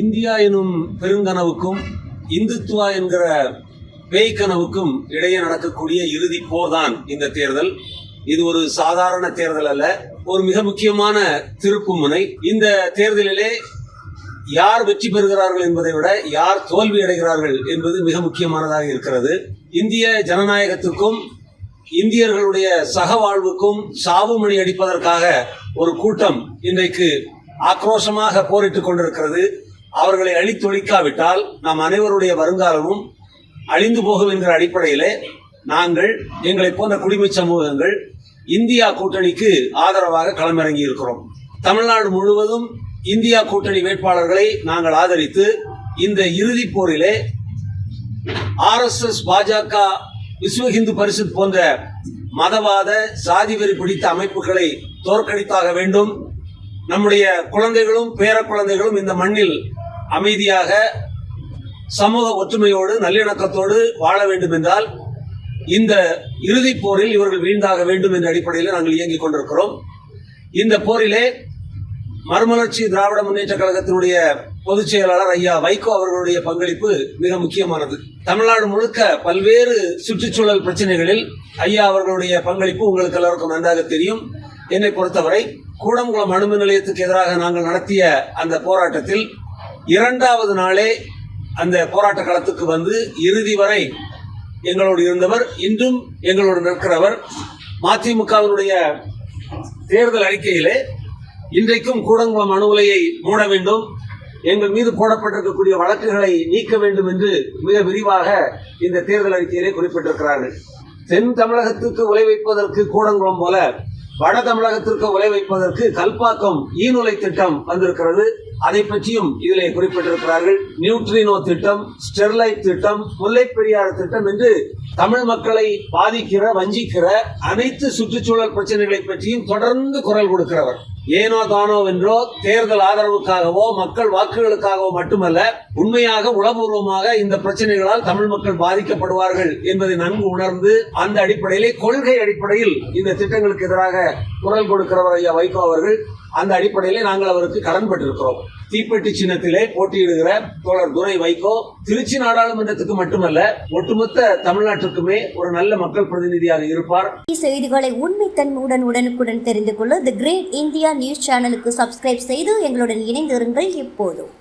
India எனும் பெருங்கனவுக்கும் இந்துத்துவா என்கிற பேய்க்கனவுக்கும் இடையே நடக்கக்கூடிய இறுதி போர்தான் இந்த தேர்தல். இது ஒரு சாதாரண தேர்தல் அல்ல ஒரு மிக முக்கியமான திருப்புமுனை. இந்த தேர்தலிலே யார் வெற்றி பெறுகிறார்கள் என்பதை விட யார் தோல்வி அடைகிறார்கள் என்பது மிக முக்கியமானதாக இருக்கிறது. இந்திய ஜனநாயகத்திற்கும் இந்தியர்களுடைய சகவாழ்வுக்கும் சாவுமணி அடிப்பதற்காக ஒரு கூட்டம் இன்றைக்கு ஆக்ரோஷமாக போரிட்டுக் கொண்டிருக்கிறது. அவர்களை அழித்தொழிக்காவிட்டால் நாம் அனைவருடைய வருங்காலமும் அழிந்து போகும் என்கிற அடிப்படையிலே நாங்கள் எங்களை போன்ற குடிமை சமூகங்கள் இந்தியா கூட்டணிக்கு ஆதரவாக களமிறங்கி இருக்கிறோம். தமிழ்நாடு முழுவதும் இந்தியா கூட்டணி வேட்பாளர்களை நாங்கள் ஆதரித்து இந்த இறுதிப் போரிலே ஆர்எஸ்எஸ் பாஜக விஸ்வ இந்து பரிஷத் போன்ற மதவாத சாதி வெறி பிடித்த அமைப்புகளை தோற்கடித்தாக வேண்டும். நம்முடைய குழந்தைகளும் பேர குழந்தைகளும் இந்த மண்ணில் அமைதியாக சமூக ஒற்றுமையோடு நல்லிணக்கத்தோடு வாழ வேண்டும் என்றால் இந்த இறுதிப் போரில் இவர்கள் வீழ்ந்தாக வேண்டும் என்ற அடிப்படையில் நாங்கள் இயங்கிக் கொண்டிருக்கிறோம். இந்த போரிலே மறுமலர்ச்சி திராவிட முன்னேற்ற கழகத்தினுடைய பொதுச் செயலாளர் ஐயா வைகோ அவர்களுடைய பங்களிப்பு மிக முக்கியமானது. தமிழ்நாடு முழுக்க பல்வேறு சுற்றுச்சூழல் பிரச்சனைகளில் ஐயா அவர்களுடைய பங்களிப்பு உங்களுக்கு எல்லாருக்கும் நன்றாக தெரியும். என்னை பொறுத்தவரை கூடங்குளம் அணுமின் நிலையத்துக்கு எதிராக நாங்கள் நடத்திய அந்த போராட்டத்தில் இரண்டாவது நாளே அந்த போராட்ட களத்துக்கு வந்து இறுதி வரை எங்களோடு இருந்தவர் இன்றும் எங்களோடு நிற்கிறவர். மதிமுகவினுடைய தேர்தல் அறிக்கையிலே இன்றைக்கும் கூடங்குளம் அணு உலையை மூட வேண்டும் எங்கள் மீது போடப்பட்டிருக்கக்கூடிய வழக்குகளை நீக்க வேண்டும் என்று மிக விரிவாக இந்த தேர்தல் அறிக்கையிலே குறிப்பிட்டிருக்கிறார்கள். தென் தமிழகத்துக்கு உலை வைப்பதற்கு கூடங்குளம் போல வட தமிழகத்திற்கு உலை வைப்பதற்கு கல்பாக்கம் ஈநுலை திட்டம் வந்திருக்கிறது. அதை பற்றியும் இதிலே குறிப்பிட்டிருக்கிறார்கள். நியூட்ரினோ திட்டம் ஸ்டெர்லைட் திட்டம் முல்லை பெரியாறு திட்டம் என்று தமிழ் மக்களை பாதிக்கிற வஞ்சிக்கிற அனைத்து சுற்றுச்சூழல் பிரச்சனைகளை பற்றியும் தொடர்ந்து குரல் கொடுக்கிறவர். ஏனோ தானோ என்றோ தேர்தல் ஆதரவுக்காகவோ மக்கள் வாக்குகளுக்காகவோ மட்டுமல்ல உண்மையாக உளபூர்வமாக இந்த பிரச்சனைகளால் தமிழ் மக்கள் பாதிக்கப்படுவார்கள் என்பதை நன்கு உணர்ந்து அந்த அடிப்படையிலே கொள்கை அடிப்படையில் இந்த திட்டங்களுக்கு எதிராக குரல் கொடுக்கிறவர் ஐயா வைகோ அவர்கள். அந்த அடிப்படையிலே நாங்கள் அவருக்கு கடன்பட்டிருக்கிறோம் தீப்பெட்டி சின்னத்திலே போட்டியிடுகிற தோழர் துரை வைகோ திருச்சி நாடாளுமன்றத்துக்கு மட்டுமல்ல ஒட்டுமொத்த தமிழ்நாட்டுக்குமே ஒரு நல்ல மக்கள் பிரதிநிதியாக இருப்பார். செய்திகளை உண்மை தன்மையுடன் உடனுக்குடன் தெரிந்து கொள்ள தி கிரேட் இந்தியா நியூஸ் சேனலுக்கு சப்ஸ்கிரைப் செய்து எங்களுடன் இணைந்திருங்கள் எப்போதும்